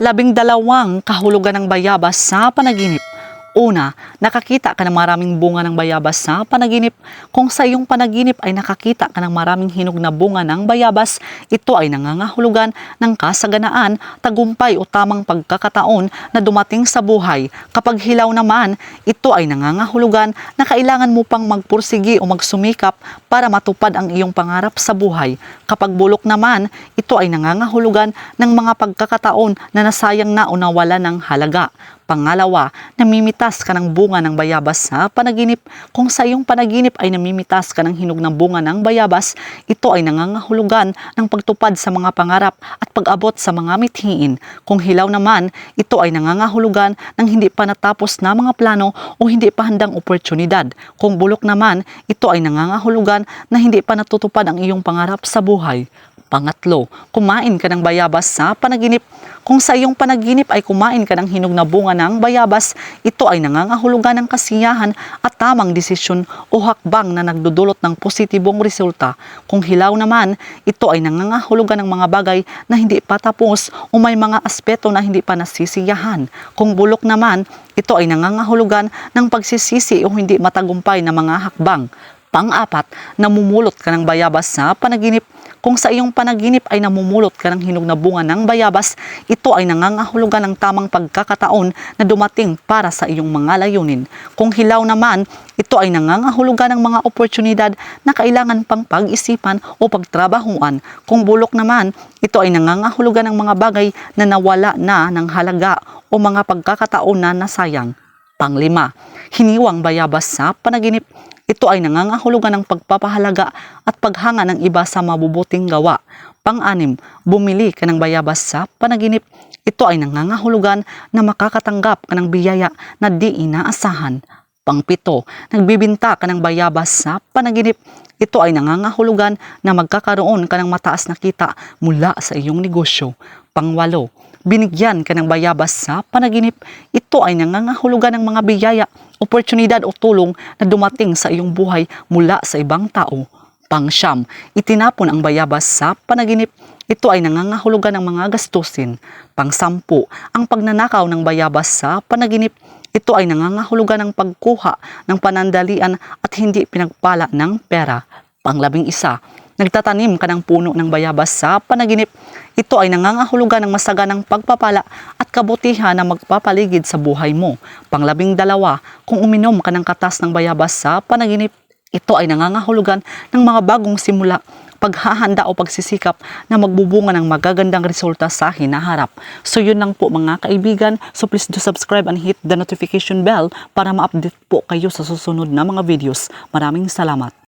labing dalawang kahulugan ng bayabas sa panaginip. Una, nakakita ka ng maraming bunga ng bayabas sa panaginip. Kung sa iyong panaginip ay nakakita ka ng maraming hinog na bunga ng bayabas, ito ay nangangahulugan ng kasaganaan, tagumpay o tamang pagkakataon na dumating sa buhay. Kapag hilaw naman, ito ay nangangahulugan na kailangan mo pang magpursigi o magsumikap para matupad ang iyong pangarap sa buhay. Kapag bulok naman, ito ay nangangahulugan ng mga pagkakataon na nasayang na o nawala ng halaga. Pangalawa, namimitas ka ng bunga ng bayabas sa panaginip. Kung sa iyong panaginip ay namimitas ka ng hinog ng bunga ng bayabas, ito ay nangangahulugan ng pagtupad sa mga pangarap at pag-abot sa mga mithiin. Kung hilaw naman, ito ay nangangahulugan ng hindi pa natapos na mga plano o hindi pa handang oportunidad. Kung bulok naman, ito ay nangangahulugan na hindi pa natutupad ang iyong pangarap sa buhay. Pangatlo, kumain ka ng bayabas sa panaginip. Kung sa iyong panaginip ay kumain ka ng hinog na bunga ng bayabas, ito ay nangangahulugan ng kasiyahan at tamang desisyon o hakbang na nagdudulot ng positibong resulta. Kung hilaw naman, ito ay nangangahulugan ng mga bagay na hindi pa tapos o may mga aspeto na hindi pa nasisiyahan. Kung bulok naman, ito ay nangangahulugan ng pagsisisi o hindi matagumpay na mga hakbang. Pang-apat, namumulot ka ng bayabas sa panaginip. Kung sa iyong panaginip ay namumulot ka ng hinog na bunga ng bayabas, ito ay nangangahulugan ng tamang pagkakataon na dumating para sa iyong mga layunin. Kung hilaw naman, ito ay nangangahulugan ng mga oportunidad na kailangan pang pag-isipan o pagtrabahuan. Kung bulok naman, ito ay nangangahulugan ng mga bagay na nawala na ng halaga o mga pagkakataon na nasayang. Panglima, hiniwang bayabas sa panaginip. Ito ay nangangahulugan ng pagpapahalaga at paghanga ng iba sa mabubuting gawa. Pang-anim, bumili ka ng bayabas sa panaginip. Ito ay nangangahulugan na makakatanggap ka ng biyaya na di inaasahan. Pangpito, nagbibinta ka ng bayabas sa panaginip. Ito ay nangangahulugan na magkakaroon ka ng mataas na kita mula sa iyong negosyo. Pangwalo, binigyan ka ng bayabas sa panaginip. Ito ay nangangahulugan ng mga biyaya, oportunidad o tulong na dumating sa iyong buhay mula sa ibang tao. Pangsyam, itinapon ang bayabas sa panaginip. Ito ay nangangahulugan ng mga gastusin. Pangsampu, ang pagnanakaw ng bayabas sa panaginip. Ito ay nangangahulugan ng pagkuha ng panandalian at hindi pinagpala ng pera. Panglabing isa, nagtatanim ka ng puno ng bayabas sa panaginip. Ito ay nangangahulugan ng masaganang pagpapala at kabutihan na magpapaligid sa buhay mo. Panglabing dalawa, kung uminom ka ng katas ng bayabas sa panaginip, ito ay nangangahulugan ng mga bagong simula, paghahanda o pagsisikap na magbubunga ng magagandang resulta sa hinaharap. So yun lang po mga kaibigan. So please do subscribe and hit the notification bell para ma-update po kayo sa susunod na mga videos. Maraming salamat.